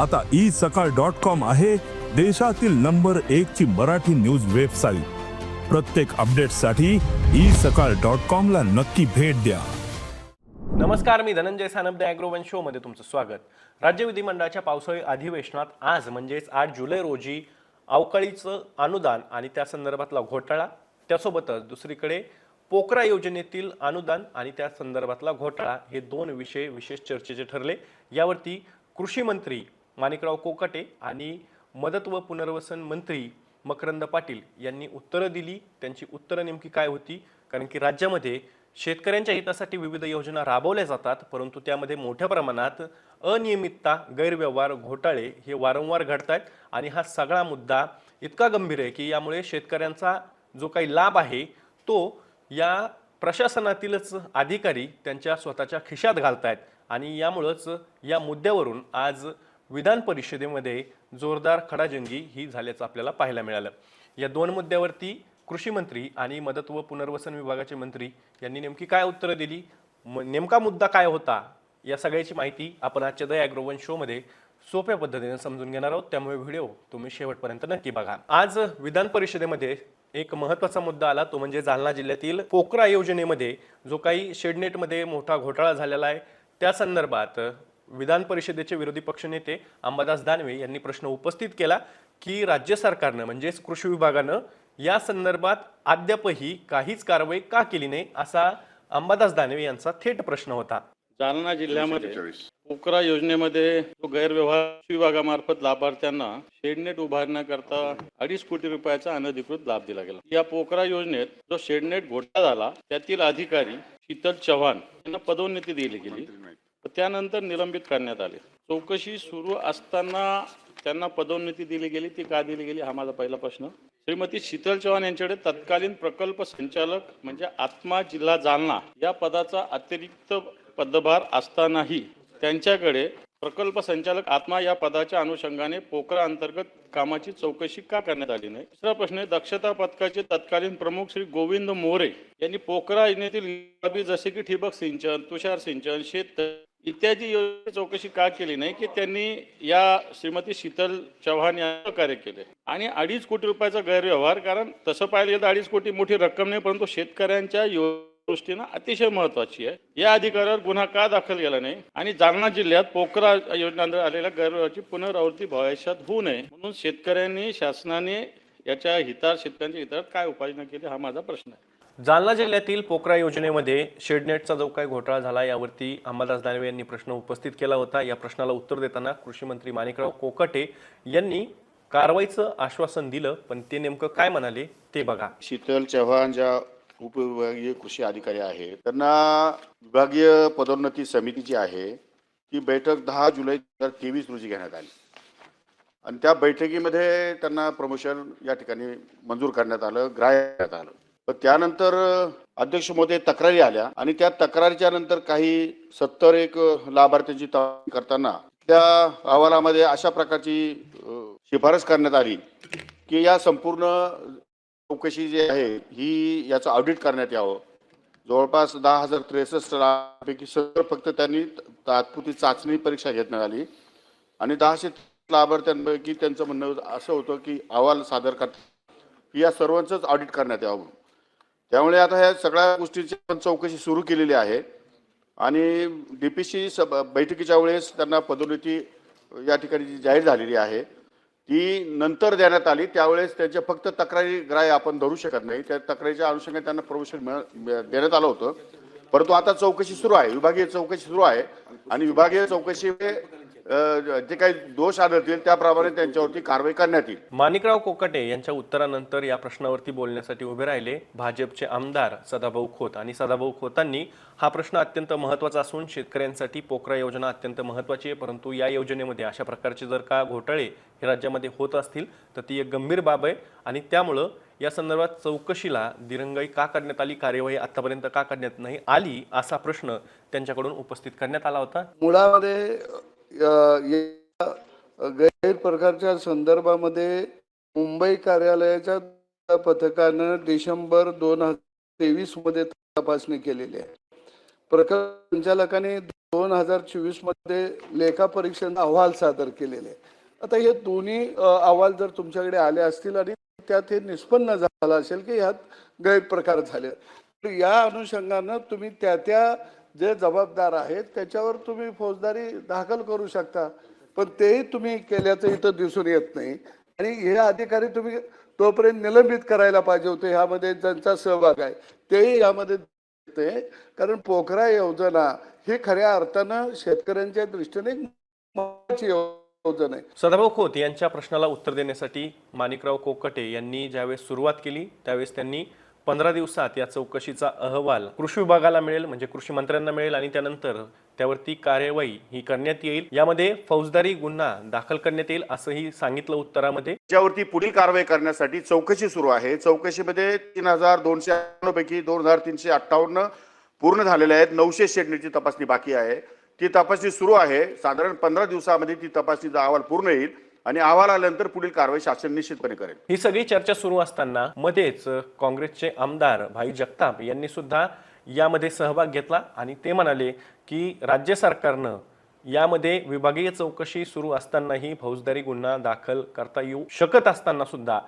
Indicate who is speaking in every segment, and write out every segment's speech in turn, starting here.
Speaker 1: आता ई सकाळ dot com आहे देशातील नंबर एक ची मराठी न्यूज वेबसाईट. प्रत्येक अपडेटसाठी ई सकाळ डॉट कॉम ला नक्की भेट द्या.
Speaker 2: नमस्कार मी धनंजय सानपदे अॅग्रोवन शो मध्ये तुमचं स्वागत. राज्य विधिमंडळाच्या पावसाळी अधिवेशनात आज म्हणजेच आठ जुलै रोजी अवकाळीचं अनुदान आणि त्या संदर्भातला घोटाळा त्यासोबतच दुसरीकडे पोकरा योजनेतील अनुदान आणि त्या संदर्भातला घोटाळा हे दोन विषय विशेष चर्चेचे ठरले. यावरती कृषी मंत्री माणिकराव कोकाटे आणि मदत व पुनर्वसन मंत्री मकरंद पाटील यांनी उत्तरं दिली. त्यांची उत्तरं नेमकी काय होती? कारण की राज्यामध्ये शेतकऱ्यांच्या हितासाठी विविध योजना राबवल्या जातात परंतु त्यामध्ये मोठ्या प्रमाणात अनियमितता गैरव्यवहार घोटाळे हे वारंवार घडत आहेत आणि हा सगळा मुद्दा इतका गंभीर आहे की यामुळे शेतकऱ्यांचा जो काही लाभ आहे तो या प्रशासनातीलच अधिकारी त्यांच्या स्वतःच्या खिशात घालत आहेत आणि यामुळंच या मुद्द्यावरून आज विधान परिषदेमध्ये जोरदार खडाजंगी ही झाल्याचं आपल्याला पाहायला मिळालं. या दोन मुद्द्यावरती कृषी मंत्री आणि मदत व पुनर्वसन विभागाचे मंत्री यांनी नेमकी काय उत्तरं दिली? म- नेमका मुद्दा काय होता? या सगळ्याची माहिती आपण आजच्या द ॲग्रोवन शोमध्ये सोप्या पद्धतीने समजून घेणार आहोत. त्यामुळे व्हिडिओ तुम्ही शेवटपर्यंत नक्की बघा. आज विधान परिषदेमध्ये एक महत्त्वाचा मुद्दा आला तो म्हणजे जालना जिल्ह्यातील पोकरा योजनेमध्ये जो काही शेडनेटमध्ये मोठा घोटाळा झालेला आहे त्या संदर्भात विधान परिषदेचे विरोधी पक्षनेते अंबादास दानवे यांनी प्रश्न उपस्थित केला की राज्य सरकारनं म्हणजेच कृषी विभागानं या संदर्भात अद्यापही काहीच कारवाई का केली नाही असा अंबादास दानवे यांचा थेट प्रश्न होता.
Speaker 3: जालना जिल्ह्यामध्ये पोकरा योजनेमध्ये जो गैरव्यवहार विभागामार्फत लाभार्थ्यांना शेडनेट उभारण्याकरता अडीच कोटी रुपयाचा अनधिकृत लाभ दिला गेला. या पोकरा योजनेत जो शेडनेट घोटाळा झाला त्यातील अधिकारी शीतल चव्हाण यांना पदोन्नती दिली गेली. त्यानंतर निलंबित करण्यात आले. चौकशी सुरू असताना त्यांना पदोन्नती दिली गेली. ती का दिली गेली हा माझा पहिला प्रश्न. श्रीमती शीतल चव्हाण यांच्याकडे तत्कालीन प्रकल्प संचालक म्हणजे आत्मा जिल्हा जालना या पदाचा अतिरिक्त पदभार असतानाही त्यांच्याकडे प्रकल्प संचालक आत्मा या पदाच्या अनुषंगाने पोकरा अंतर्गत कामाची चौकशी का करण्यात आली नाही? दुसरा प्रश्न आहे दक्षता पथकाचे तत्कालीन प्रमुख श्री गोविंद मोरे यांनी पोकरा योजनेतील जसे की ठिबक सिंचन तुषार सिंचन शेत इत्यादी योजना चौकशी का केली नाही की त्यांनी या श्रीमती शीतल चव्हाण यांना कार्य केले. आणि अडीच कोटी रुपयाचा गैरव्यवहार कारण तसं पाहिलं गेलं तर अडीच कोटी मोठी रक्कम नाही परंतु शेतकऱ्यांच्या यो- दृष्टीनं अतिशय महत्वाची आहे. या अधिकाऱ्यावर गुन्हा का दाखल केला नाही? आणि जालना जिल्ह्यात पोकरा योजनेअंतर्गत आलेल्या गैरव्यवहाराची पुनरावृत्ती भविष्यात होऊ नये. म्हणून शेतकऱ्यांनी शासनाने याच्या हितात शेतकऱ्यांच्या हितात काय उपाययोजना केली हा माझा प्रश्न आहे.
Speaker 2: जालना जिल्ह्यातील पोकरा योजनेमध्ये शेडनेटचा जो काही घोटाळा झाला यावरती अंबादास दानवे यांनी प्रश्न उपस्थित केला होता. या प्रश्नाला उत्तर देताना कृषी मंत्री माणिकराव कोकाटे यांनी कारवाईचं आश्वासन दिलं पण ते नेमकं काय म्हणाले ते बघा.
Speaker 4: शीतल चव्हाण ज्या उपविभागीय कृषी अधिकारी आहेत त्यांना विभागीय पदोन्नती समिती जी आहे ती बैठक दहा जुलै दोन हजार तेवीस रोजी घेण्यात आली. आणि त्या बैठकीमध्ये त्यांना प्रमोशन या ठिकाणी मंजूर करण्यात आलं ग्राह्य करण्यात आलं. पण त्यानंतर अध्यक्ष महोदय तक्रारी आल्या आणि त्या तक्रारीच्या नंतर काही सत्तर एक लाभार्थ्यांची करताना त्या अहवालामध्ये अशा प्रकारची शिफारस करण्यात आली की या संपूर्ण चौकशी जी आहे ही याचं ऑडिट करण्यात यावं. जवळपास दहा हजार त्रेसष्ट लाखापैकी सत्तर फक्त त्यांनी तात्पुरती चाचणी परीक्षा घेण्यात आली आणि दहाशे लाभार्थ्यांपैकी त्यांचं म्हणणं असं होतं की अहवाल सादर कर या सर्वांचंच ऑडिट करण्यात यावं. त्यामुळे आता ह्या सगळ्या गोष्टीची पण चौकशी सुरू केलेली आहे. आणि डी पी सी सब बैठकीच्या वेळेस त्यांना पदोन्नती या ठिकाणी जी जाहीर झालेली आहे ती नंतर देण्यात आली. त्यावेळेस त्यांच्या फक्त तक्रारी ग्राह्य आपण धरू शकत नाही. त्या तक्रारीच्या अनुषंगाने त्यांना प्रमोशन मिळ- देण्यात आलं होतं. परंतु आता चौकशी सुरू आहे. विभागीय चौकशी सुरू आहे. आणि विभागीय चौकशी जे काही दोष आढळतील त्याप्रमाणे त्यांच्यावरती कारवाई करण्यात येईल.
Speaker 2: माणिकराव कोकाटे यांच्या उत्तरानंतर या प्रश्नावरती बोलण्यासाठी उभे राहिले. भाजपचे आमदार सदाभाऊ खोत आणि सदाभाऊ खोतांनी हा प्रश्न अत्यंत महत्त्वाचा असून शेतकऱ्यांसाठी पोकरा योजना अत्यंत महत्त्वाची आहे. परंतु या योजनेमध्ये अशा प्रकारचे जर का घोटाळे हे राज्यामध्ये होत असतील तर ती एक गंभीर बाब आहे. आणि त्यामुळं या संदर्भात चौकशीला दिरंगाई का करण्यात आली कार्यवाही आतापर्यंत का करण्यात नाही आली असा प्रश्न त्यांच्याकडून उपस्थित करण्यात आला होता.
Speaker 5: मुळामध्ये गैरप्रकारच्या संदर्भामध्ये मुंबई कार्यालयाच्या पथकानं डिसेंबर दोन हजार तेवीसमध्ये तपासणी केलेली आहे प्रकल्प संचालकाने दोन हजार चोवीसमध्ये लेखापरीक्षेचा अहवाल सादर केलेले आहे. आता हे दोन्ही अहवाल जर तुमच्याकडे आले असतील आणि त्यात हे निष्पन्न झालं असेल की ह्यात गैरप्रकार झाले तर या अनुषंगानं तुम्ही त्या त्या जे जबाबदार आहेत त्याच्यावर तुम्ही फौजदारी दाखल करू शकता. पण तेही तुम्ही केल्याचं इथं दिसून येत नाही. आणि हे अधिकारी तुम्ही तोपर्यंत निलंबित करायला पाहिजे होते ह्यामध्ये ज्यांचा सहभाग आहे. तेही यामध्ये ते कारण पोखरा योजना ही खऱ्या अर्थानं शेतकऱ्यांच्या दृष्टीने महत्वाची योजना आहे.
Speaker 2: सदाभाऊ खोत यांच्या प्रश्नाला उत्तर देण्यासाठी माणिकराव कोकटे यांनी ज्यावेळेस सुरुवात केली त्यावेळेस त्यांनी पंधरा दिवसात या चौकशीचा अहवाल कृषी विभागाला मिळेल म्हणजे कृषी मंत्र्यांना मिळेल आणि त्यानंतर त्यावरती कार्यवाही ही करण्यात येईल. यामध्ये फौजदारी गुन्हा दाखल करण्यात येईल असंही सांगितलं उत्तरामध्ये.
Speaker 4: ज्यावरती पुढील कारवाई करण्यासाठी चौकशी सुरू आहे. चौकशीमध्ये तीन हजार दोनशे पैकी दोन हजार तीनशे अठ्ठावन्न पूर्ण झालेले आहेत. नऊशे शेडनीची तपासणी बाकी आहे. ती तपासणी सुरू आहे. साधारण पंधरा दिवसामध्ये ती तपासणीचा अहवाल पूर्ण येईल. आणि अहवाल आल्यानंतर पुढील कारवाई शासन निश्चितपणे करेल.
Speaker 2: ही सगळी चर्चा सुरू असताना मध्येच काँग्रेसचे आमदार भाई जगताप यांनी सुद्धा यामध्ये सहभाग घेतला आणि ते म्हणाले की राज्य सरकारनं यामध्ये विभागीय चौकशी सुरू असतानाही फौजदारी गुन्हा दाखल करता येऊ शकत असताना सुद्धा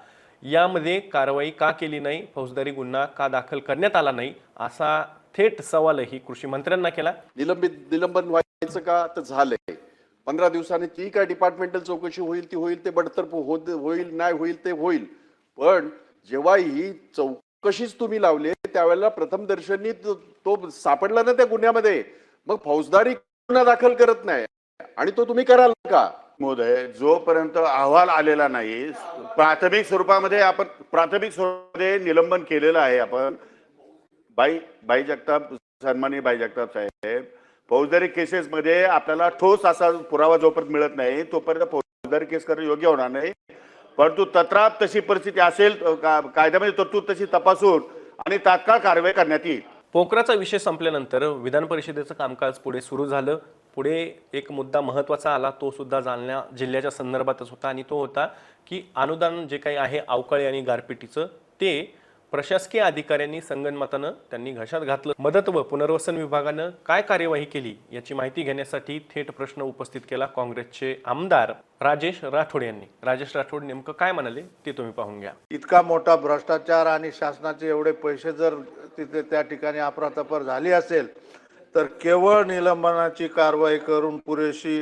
Speaker 2: यामध्ये कारवाई का केली नाही फौजदारी गुन्हा का दाखल करण्यात आला नाही असा थेट सवालही कृषी मंत्र्यांना केला.
Speaker 6: निलंबित निलंबन व्हायचं का? तर झालंय. पंधरा दिवसांनी ती काय डिपार्टमेंटल चौकशी होईल ती होईल ते बडतर्फ होत होईल नाही होईल ते होईल. पण जेव्हा ही चौकशीच तुम्ही लावली त्यावेळेला प्रथम दर्शनी तो सापडला ना त्या गुन्ह्यामध्ये. मग फौजदारी गुन्हा दाखल करत नाही. आणि तो तुम्ही कराल का?
Speaker 4: महोदय जोपर्यंत अहवाल आलेला नाही प्राथमिक स्वरूपामध्ये आपण प्राथमिक स्वरूपामध्ये निलंबन केलेलं आहे आपण. बाई बाई जगताप सन्मानी बाई जगताप साहेब फौजदारी केसेसमध्ये आपल्याला ठोस असा पुरावा जोपर्यंत मिळत नाही तोपर्यंत फौजदारी केस करणं योग्य होणार नाही. परंतु तत्राप तशी परिस्थिती असेल का- कायद्यामध्ये तरतूद तशी तपासून आणि तात्काळ कारवाई करण्यात येईल.
Speaker 2: पोखराचा विषय संपल्यानंतर विधान परिषदेचं कामकाज पुढे सुरू झालं. पुढे एक मुद्दा महत्त्वाचा आला तो सुद्धा जालना जिल्ह्याच्या संदर्भातच होता. आणि तो होता की अनुदान जे काही आहे अवकाळी आणि गारपिटीचं ते प्रशासकीय अधिकाऱ्यांनी संगनमतानं त्यांनी घशात घातलं. मदत व पुनर्वसन विभागानं काय कार्यवाही केली याची माहिती घेण्यासाठी थेट प्रश्न उपस्थित केला काँग्रेसचे आमदार राजेश राठोड यांनी. राजेश राठोड नेमकं काय म्हणाले ते तुम्ही पाहून घ्या.
Speaker 7: इतका मोठा भ्रष्टाचार आणि शासनाचे एवढे पैसे जर तिथे त्या ठिकाणी अफरातफर झाली असेल तर केवळ निलंबनाची कारवाई करून पुरेशी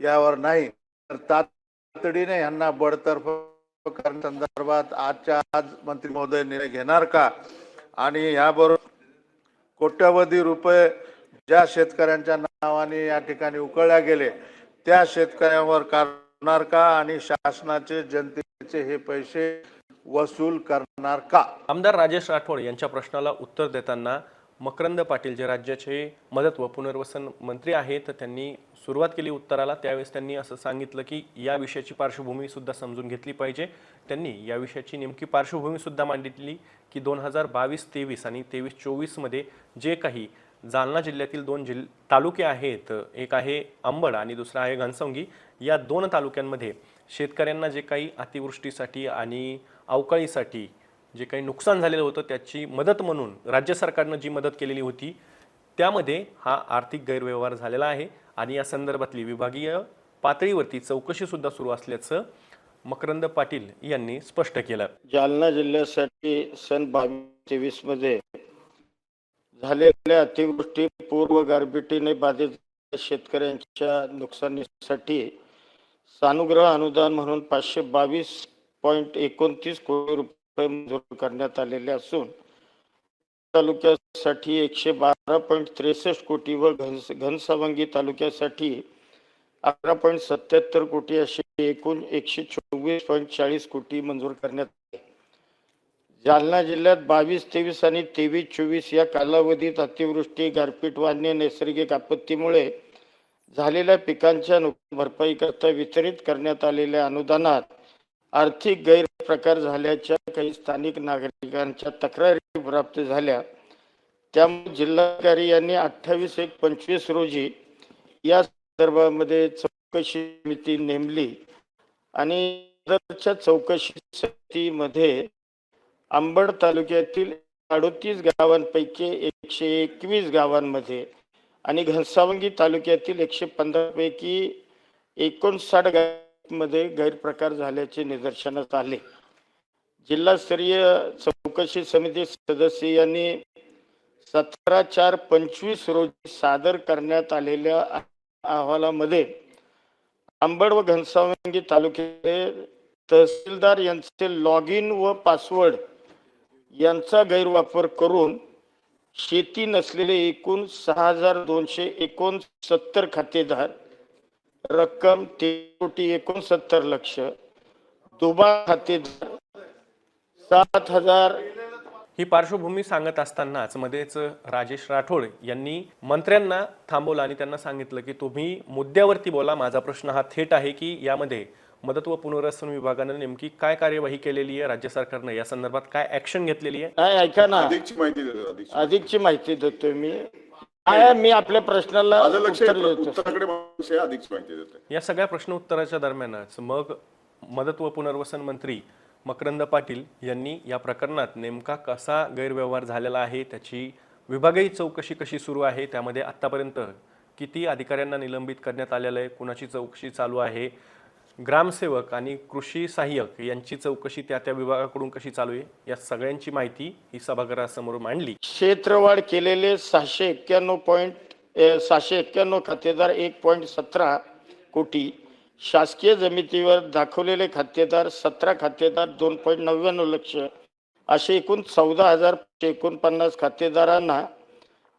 Speaker 7: यावर नाही तर तातडीने यांना बडतर्फ करण्यासंदर्भात आजच्या आज मंत्री महोदय निर्णय घेणार का? आणि याबरोबर कोट्यवधी रुपये ज्या शेतकऱ्यांच्या नावाने या ठिकाणी उकळल्या गेले त्या शेतकऱ्यांवर करणार का? आणि शासनाचे जनतेचे हे पैसे वसूल करणार का?
Speaker 2: आमदार राजेश राठोड यांच्या प्रश्नाला उत्तर देताना मकरंद पाटील जे राज्याचे मदत व पुनर्वसन मंत्री आहेत त्यांनी सुरुवात केली उत्तराला. त्यावेळेस त्यांनी असं सांगितलं की या विषयाची पार्श्वभूमी सुद्धा समजून घेतली पाहिजे. त्यांनी या विषयाची नेमकी पार्श्वभूमी सुद्धा मांडितली की दोन हजार बावीस तेवीस आणि तेवीस चोवीसमध्ये जे काही जालना जिल्ह्यातील दोन जिल तालुके आहेत एक आहे अंबड आणि दुसरा आहे घनसंगी या दोन तालुक्यांमध्ये शेतकऱ्यांना जे काही अतिवृष्टीसाठी आणि अवकाळीसाठी जे काही नुकसान झालेलं होतं त्याची मदत म्हणून राज्य सरकारनं जी मदत केलेली होती त्यामध्ये हा आर्थिक गैरव्यवहार झालेला आहे आणि या संदर्भातली विभागीय पातळीवरती चौकशी सुद्धा सुरू असल्याचं मकरंद पाटील यांनी स्पष्ट केलं.
Speaker 8: जालना जिल्ह्यासाठी सन बावीस तेवीसमध्ये झालेल्या अतिवृष्टी पूर्व गारपिटीने बाधित शेतकऱ्यांच्या नुकसानीसाठी सानुग्रह अनुदान म्हणून पाचशे बावीस पॉईंट एकोणतीस कोटी रुपये मंजूर करण्यात आलेले असून तालुक्यासाठी एकशे बारा पॉईंट त्रेसष्ट कोटी व घनस घनसावंगी तालुक्यासाठी अकरा पॉईंट सत्याहत्तर कोटी असे एकूण एकशे चोवीस पॉईंट चाळीस कोटी मंजूर करण्यात आले. जालना जिल्ह्यात बावीस तेवीस आणि तेवीस चोवीस या कालावधीत अतिवृष्टी गारपीट व अन्य नैसर्गिक आपत्तीमुळे झालेल्या पिकांच्या नुकसान भरपाईकरता वितरित करण्यात आलेल्या अनुदानात आर्थिक गैर प्रकार झाल्याच्या काही स्थानिक नागरिकांच्या तक्रारी प्राप्त झाल्या. त्यामुळे जिल्हाधिकारी यांनी अठ्ठावीस एक पंचवीस रोजी या संदर्भामध्ये चौकशी समिती नेमली आणि चौकशी समितीमध्ये अंबड तालुक्यातील अडोतीस गावांपैकी एकशे एकवीस गावांमध्ये आणि घनसावंगी तालुक्यातील एकशे पंधरा पैकी एकोणसाठ मध्ये गैरप्रकार झाल्याचे निदर्शनास आले. जिल्हास्तरीय चौकशी समिती सदस्य यांनी सतरा चार पंचवीस रोजी सादर करण्यात आलेल्या अहवालामध्ये आंबड व घनसावंगी तालुक्याचे तहसीलदार यांचे लॉग इन व पासवर्ड यांचा गैरवापर करून शेती नसलेले एकूण सहा हजार दोनशे एकोणसत्तर खातेदार रक्कम तीन कोटी एकोणसत्तर लक्ष. दुबा खातेदार सात हजार.
Speaker 2: ही पार्श्वभूमी सांगत असतानाच मध्येच राजेश राठोड यांनी मंत्र्यांना थांबवलं आणि त्यांना सांगितलं की तुम्ही मुद्द्यावरती बोला माझा प्रश्न हा थेट आहे की यामध्ये मदत व पुनर्वसन विभागानं नेमकी काय कार्यवाही केलेली आहे राज्य सरकारनं या संदर्भात काय ऍक्शन घेतलेली आहे?
Speaker 8: नाही ऐका ना.
Speaker 4: अधिकची माहिती देतो अधिकची
Speaker 8: अधिकची माहिती देतोय मी. काय मी आपल्या प्रश्नाला
Speaker 4: माझं लक्ष
Speaker 8: उत्तर देतो.
Speaker 4: उत्तराकडे माणूस आहे, अधिकची माहिती देतोय.
Speaker 2: या सगळ्या प्रश्न उत्तराच्या दरम्यानच. मग मदत व पुनर्वसन मंत्री मकरंद पाटील यांनी या प्रकरणात नेमका कसा गैरव्यवहार झालेला आहे त्याची विभागीय चौकशी कशी सुरू आहे त्यामध्ये आत्तापर्यंत किती अधिकाऱ्यांना निलंबित करण्यात आलेलं आहे कुणाची चौकशी चालू आहे ग्रामसेवक आणि कृषी सहाय्यक यांची चौकशी त्या त्या विभागाकडून कशी चालू आहे या सगळ्यांची माहिती ही सभागृहासमोर मांडली.
Speaker 8: क्षेत्रवाढ केलेले सहाशे एक्क्याण्णव पॉईंट सहाशे एक्क्याण्णव खातेदार एक पॉईंट सतरा कोटी. शासकीय जमितीवर दाखवलेले खातेदार सतरा खातेदार दोन पॉईंट नव्याण्णव लक्ष. असे एकूण चौदा हजार एकोणपन्नास खातेदारांना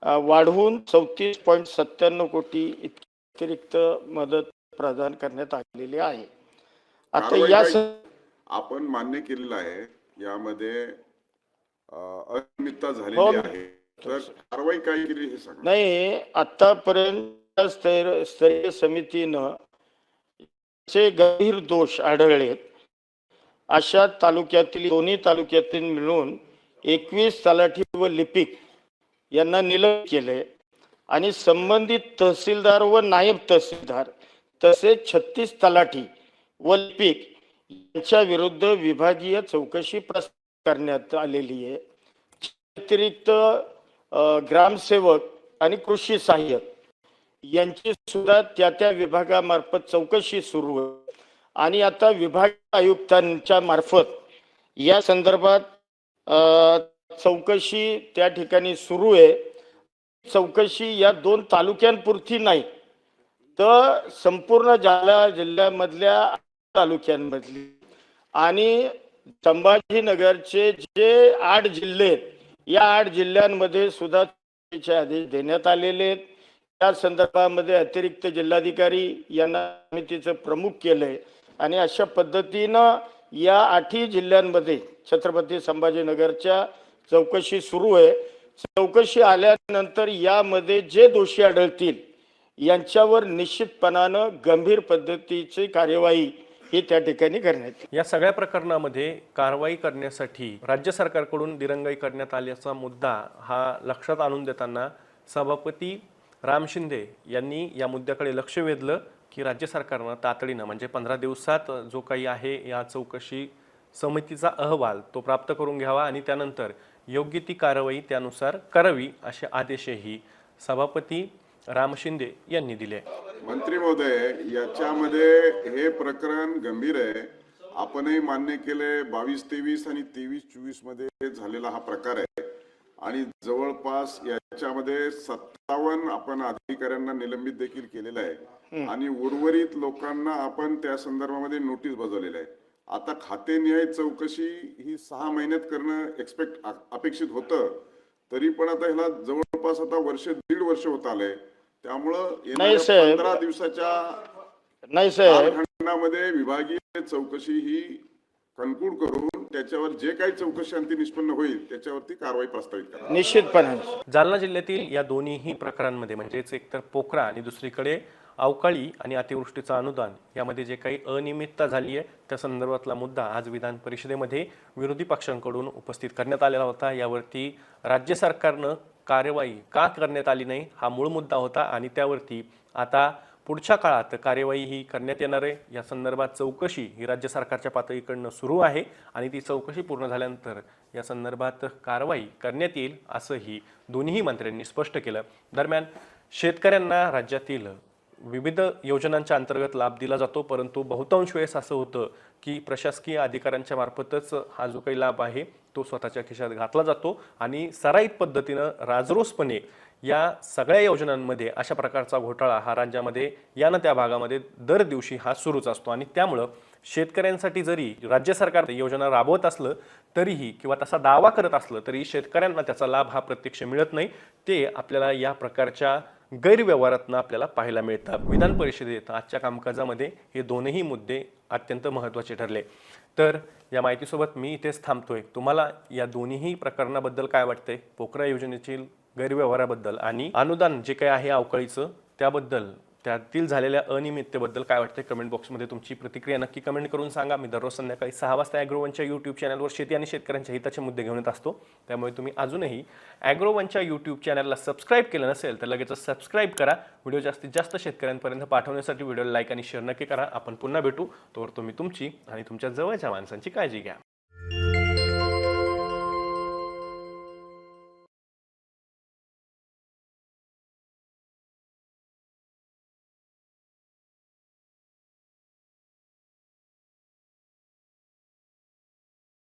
Speaker 8: वाढवून चौतीस पॉईंट सत्त्याण्णव कोटी इतकी अतिरिक्त मदत प्रदान करण्यात आलेली आहे. आता या
Speaker 9: आपण मान्य केलेलं आहे. यामध्ये अनियमितता
Speaker 8: हो.
Speaker 9: झालेली आहे. तर कारवाई काय केली हे सांगा.
Speaker 8: नाही आतापर्यंत स्तैर- स्तरीय समितीनं चे गंभीर दोष आढळलेत अशा तालुक्यातील दोन्ही तालुक्यातील मिळून एकवीस तलाठी व लिपिक यांना निलंबित केले आणि संबंधित तहसीलदार व नायब तहसीलदार तसेच छत्तीस तलाठी व लिपिक यांच्या विरुद्ध विभागीय चौकशी प्रस्ताव करण्यात आलेली आहे. व्यतिरिक्त ग्रामसेवक आणि कृषी सहाय्यक यांची सुद्धा त्या त्या विभागामार्फत चौकशी सुरू आहे. आणि आता विभाग आयुक्तांच्या मार्फत या संदर्भात चौकशी त्या ठिकाणी सुरू आहे. चौकशी या दोन तालुक्यांपुरती नाही. तर संपूर्ण जालना जिल्ह्यामधल्या तालुक्यांमधली आणि संभाजीनगरचे जे आठ जिल्हे आहेत या आठ जिल्ह्यांमध्ये सुद्धा आदेश देण्यात आलेले आहेत. त्या संदर्भामध्ये अतिरिक्त जिल्हाधिकारी यांना समितीचं प्रमुख केलंय. आणि अशा पद्धतीनं या आठही जिल्ह्यांमध्ये छत्रपती संभाजीनगरच्या चौकशी सुरू आहे. चौकशी आल्यानंतर यामध्ये जे दोषी आढळतील यांच्यावर निश्चितपणानं गंभीर पद्धतीची कार्यवाही ही त्या ठिकाणी करण्यात
Speaker 2: या सगळ्या प्रकरणामध्ये कारवाई करण्यासाठी राज्य सरकारकडून दिरंगाई करण्यात आल्याचा मुद्दा हा लक्षात आणून देताना सभापती राम शिंदे यांनी या मुद्द्याकडे लक्ष वेधलं की राज्य सरकारनं तातडीनं म्हणजे पंधरा दिवसात जो काही आहे या चौकशी समितीचा अहवाल तो प्राप्त करून घ्यावा आणि त्यानंतर योग्य ती कारवाई त्यानुसार करावी असे आदेशही सभापती राम शिंदे यांनी दिले.
Speaker 9: मंत्री महोदय याच्यामध्ये हे प्रकरण गंभीर आहे. आपणही मान्य केलंय बावीस तेवीस आणि तेवीस चोवीसमध्ये झालेला हा प्रकार आहे. आणि जवळपास याच्यामध्ये सत्तावन्न आपण अधिकाऱ्यांना निलंबित देखील केलेलं आहे. आणि उर्वरित लोकांना आपण त्या संदर्भामध्ये नोटीस बजावलेल्या आहे. आता खातेनिहाय चौकशी ही सहा महिन्यात करणं एक्सपेक्ट अपेक्षित होतं. तरी पण आता ह्याला जवळपास आता वर्ष दीड वर्ष होत आलंय. त्यामुळं. पंधरा दिवसाच्या
Speaker 8: नाही साहेब
Speaker 9: कालखंडामध्ये विभागीय चौकशी ही कन्क्लूड करून त्याच्यावर जे काही चौकशी अंती निष्पन्न होईल त्याच्यावरती कारवाई प्रस्तावित करा.
Speaker 8: निश्चितपणे.
Speaker 2: जालना जिल्ह्यातील या दोन्हीही प्रकारांमध्ये म्हणजेच एकतर पोखरा आणि दुसरीकडे अवकाळी आणि अतिवृष्टीचं अनुदान यामध्ये जे काही अनियमितता झाली आहे त्या संदर्भातला मुद्दा आज विधान परिषदेमध्ये विरोधी पक्षांकडून उपस्थित करण्यात आलेला होता. यावरती राज्य सरकारनं कार्यवाही का करण्यात आली नाही हा मूळ मुद्दा होता आणि त्यावरती आता पुढच्या काळात कार्यवाही ही करण्यात येणार आहे. या संदर्भात चौकशी ही राज्य सरकारच्या पातळीकडनं सुरू आहे आणि ती चौकशी पूर्ण झाल्यानंतर या संदर्भात कारवाई करण्यात येईल असंही दोन्ही मंत्र्यांनी स्पष्ट केलं. दरम्यान शेतकऱ्यांना राज्यातील विविध योजनांच्या अंतर्गत लाभ दिला जातो परंतु बहुतांश वेळेस असं होतं की प्रशासकीय अधिकाऱ्यांच्या मार्फतच हा जो काही लाभ आहे तो स्वतःच्या खिशात घातला जातो आणि सराईत पद्धतीनं राजरोसपणे या सगळ्या योजनांमध्ये अशा प्रकारचा घोटाळा हा राज्यामध्ये या ना त्या भागामध्ये दर दिवशी हा सुरूच असतो. आणि त्यामुळं शेतकऱ्यांसाठी जरी राज्य सरकार योजना राबवत असलं तरीही किंवा तसा दावा करत असलं तरी शेतकऱ्यांना त्याचा लाभ हा प्रत्यक्ष मिळत नाही. ते आपल्याला या प्रकारच्या गैरव्यवहारातनं आपल्याला पाहायला मिळतात. विधान परिषदेत आजच्या कामकाजामध्ये हे दोनही मुद्दे अत्यंत महत्त्वाचे ठरले. तर या माहितीसोबत मी इथेच थांबतोय. तुम्हाला या दोन्ही प्रकरणाबद्दल काय वाटतंय? पोखरा योजनेतील गैरव्यवहाराबद्दल आणि अनुदान जे काही आहे अवकाळीचं त्याबद्दल त्यातील झालेल्या अनियमिततेबद्दल काय वाटते कमेंट बॉक्समध्ये तुमची प्रतिक्रिया नक्की कमेंट करून सांगा. मी दररोज संध्याकाळी सहा वाजता ॲग्रोवनच्या यूट्यूब चॅनलवर शेती आणि शेतकऱ्यांच्या हिताचे मुद्दे घेऊन येत असतो. त्यामुळे तुम्ही अजूनही ॲग्रोवनच्या यूट्यूब चॅनलला सबस्क्राईब केलं नसेल तर लगेच सबस्क्राईब करा. व्हिडिओ जास्तीत जास्त शेतकऱ्यांपर्यंत पाठवण्यासाठी व्हिडिओला लाईक आणि शेअर नक्की करा. आपण पुन्हा भेटू. तोवर तुम्ही तुमची आणि तुमच्या जवळच्या माणसांची काळजी घ्या.